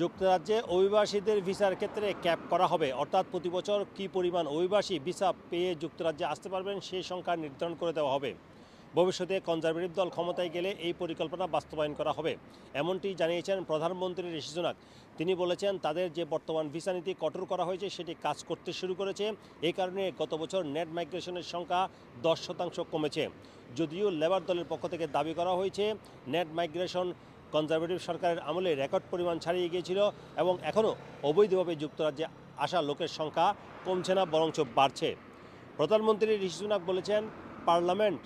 যুক্তরাজ্যে অভিবাসীদের ভিসার ক্ষেত্রে ক্যাপ করা হবে। অর্থাৎ প্রতি বছর কী পরিমাণ অভিবাসী ভিসা পেয়ে যুক্তরাজ্যে আসতে পারবেন সেই সংখ্যা নির্ধারণ করে দেওয়া হবে। ভবিষ্যতে কনজারভেটিভ দল ক্ষমতায় গেলে এই পরিকল্পনা বাস্তবায়ন করা হবে, এমনটি জানিয়েছেন প্রধানমন্ত্রী ঋষি সুনাক। তিনি বলেছেন, তাদের যে বর্তমান ভিসা নীতি কঠোর করা হয়েছে, সেটি কাজ করতে শুরু করেছে। এই কারণে গত বছর নেট মাইগ্রেশনের সংখ্যা দশ শতাংশ কমেছে। যদিও লেবার দলের পক্ষ থেকে দাবি করা হয়েছে, নেট মাইগ্রেশন কনজারভেটিভ সরকারের আমলে রেকর্ড পরিমাণ ছাড়িয়ে গিয়েছিল এবং এখনও অবৈধভাবে যুক্তরাজ্যে আসা লোকের সংখ্যা কমছে না, বরঞ্চ বাড়ছে। প্রধানমন্ত্রী ঋষি সুনাক বলেছেন, পার্লামেন্ট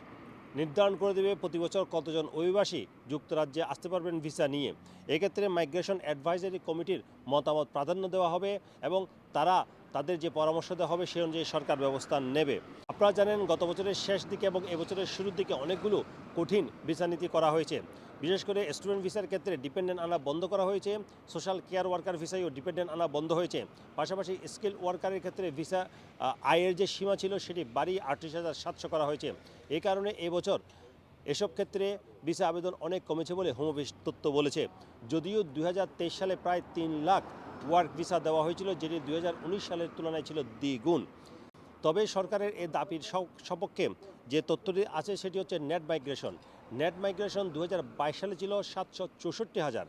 নির্ধারণ করে দেবে প্রতি বছর কতজন অভিবাসী যুক্তরাজ্যে আসতে পারবেন ভিসা নিয়ে। এক্ষেত্রে মাইগ্রেশন অ্যাডভাইজারি কমিটির মতামত প্রাধান্য দেওয়া হবে এবং তারা তাদের যে পরামর্শ দেওয়া হবে সে অনুযায়ী সরকার ব্যবস্থা নেবে। আপনারা জানেন, গত বছরের শেষ দিকে এবং এবছরের শুরুর দিকে অনেকগুলো কঠিন ভিসা নীতি করা হয়েছে। বিশেষ করে স্টুডেন্ট ভিসার ক্ষেত্রে ডিপেন্ডেন্ট আনা বন্ধ করা হয়েছে সোশ্যাল কেয়ার ওয়ার্কার ভিসায়ও ডিপেন্ডেন্ট আনা বন্ধ হয়েছে। পাশাপাশি স্কিল ওয়ার্কারের ক্ষেত্রে ভিসা আয়ের যে সীমা ছিল সেটি বাড়িয়ে আটত্রিশ হাজার সাতশো করা হয়েছে। এই কারণে এবছর এসব ক্ষেত্রে ভিসা আবেদন অনেক কমেছে বলে হোম অফিস তথ্য বলেছে। যদিও দু হাজার তেইশ সালে প্রায় তিন লাখ ওয়ার্ক ভিসা দেওয়া হয়েছিল, যেটি দুই হাজার উনিশ সালের তুলনায় ছিল দ্বিগুণ। তবে সরকারের এই দাবির সপক্ষে যে তথ্যটি আছে সেটি হচ্ছে নেট মাইগ্রেশন। নেট মাইগ্রেশন দু হাজার বাইশ সালে ছিল সাতশো চৌষট্টি হাজার,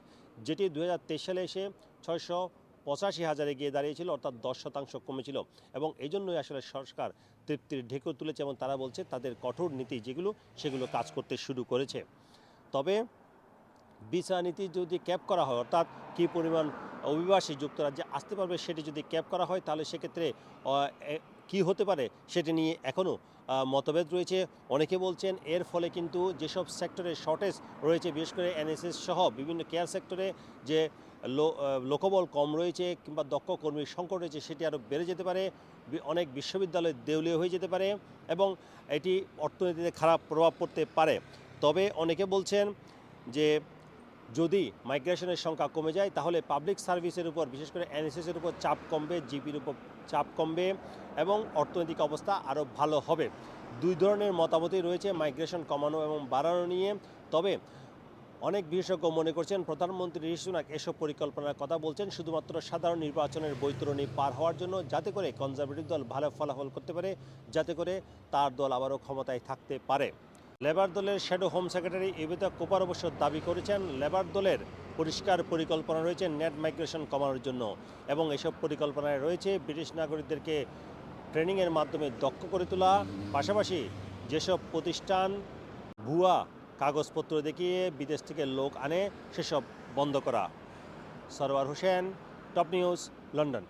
যেটি দু হাজার তেইশ সালে এসে ছয়শো পঁচাশি হাজারে গিয়ে দাঁড়িয়েছিল, অর্থাৎ দশ শতাংশ কমেছিল এবং এই জন্যই আসলে সরকার তৃপ্তির ঢেকুর তুলেছে এবং তারা বলছে তাদের কঠোর নীতি যেগুলো, সেগুলো কাজ করতে শুরু করেছে। তবে ভিসা নীতি যদি ক্যাপ করা হয়, অর্থাৎ কী পরিমাণ অভিবাসী যুক্তরাজ্যে আসতে পারবে সেটি যদি ক্যাপ করা হয়, তাহলে সেক্ষেত্রে কী হতে পারে সেটি নিয়ে এখনও মতভেদ রয়েছে। অনেকে বলছেন এর ফলে কিন্তু যেসব সেক্টরে শর্টেজ রয়েছে, বিশেষ করে এনএসএস সহ বিভিন্ন কেয়ার সেক্টরে যে লোকবল কম রয়েছে কিংবা দক্ষ কর্মীর সংকট রয়েছে, সেটি আরও বেড়ে যেতে পারে। অনেক বিশ্ববিদ্যালয় দেউলিয়া হয়ে যেতে পারে এবং এটি অর্থনীতিতে খারাপ প্রভাব পড়তে পারে। তবে অনেকে বলছেন যে যদি মাইগ্রেশনের সংখ্যা কমে যায়, তাহলে পাবলিক সার্ভিসের উপর, বিশেষ করে এনএসএসের উপর চাপ কমবে জিপির উপর চাপ কমবে এবং অর্থনৈতিক অবস্থা আরও ভালো হবে। দুই ধরনের মতামতই রয়েছে মাইগ্রেশন কমানো এবং বাড়ানো নিয়ে। তবে অনেক বিশেষজ্ঞ মনে করছেন, প্রধানমন্ত্রী ঋষি সুনাক এসব পরিকল্পনার কথা বলছেন, শুধুমাত্র সাধারণ নির্বাচনের বৈতরণী পার হওয়ার জন্য, যাতে করে কনজারভেটিভ দল ভালো ফলাফল করতে পারে, যাতে করে তার দল আবারও ক্ষমতায় থাকতে পারে। লেবার দলের shadow home secretary Yvette Cooper অবশ্য দাবি করেছেন, লেবার দলের পরিষ্কার পরিকল্পনা রয়েছে নেট মাইগ্রেশন কমানোর জন্য এবং এসব পরিকল্পনায় রয়েছে ব্রিটিশ নাগরিকদেরকে ট্রেনিংয়ের মাধ্যমে দক্ষ করে তোলা। পাশাপাশি যেসব প্রতিষ্ঠান ভুয়া কাগজপত্র দেখিয়ে বিদেশ থেকে লোক আনে, সেসব বন্ধ করা। Sarwar Hossain, top news, London.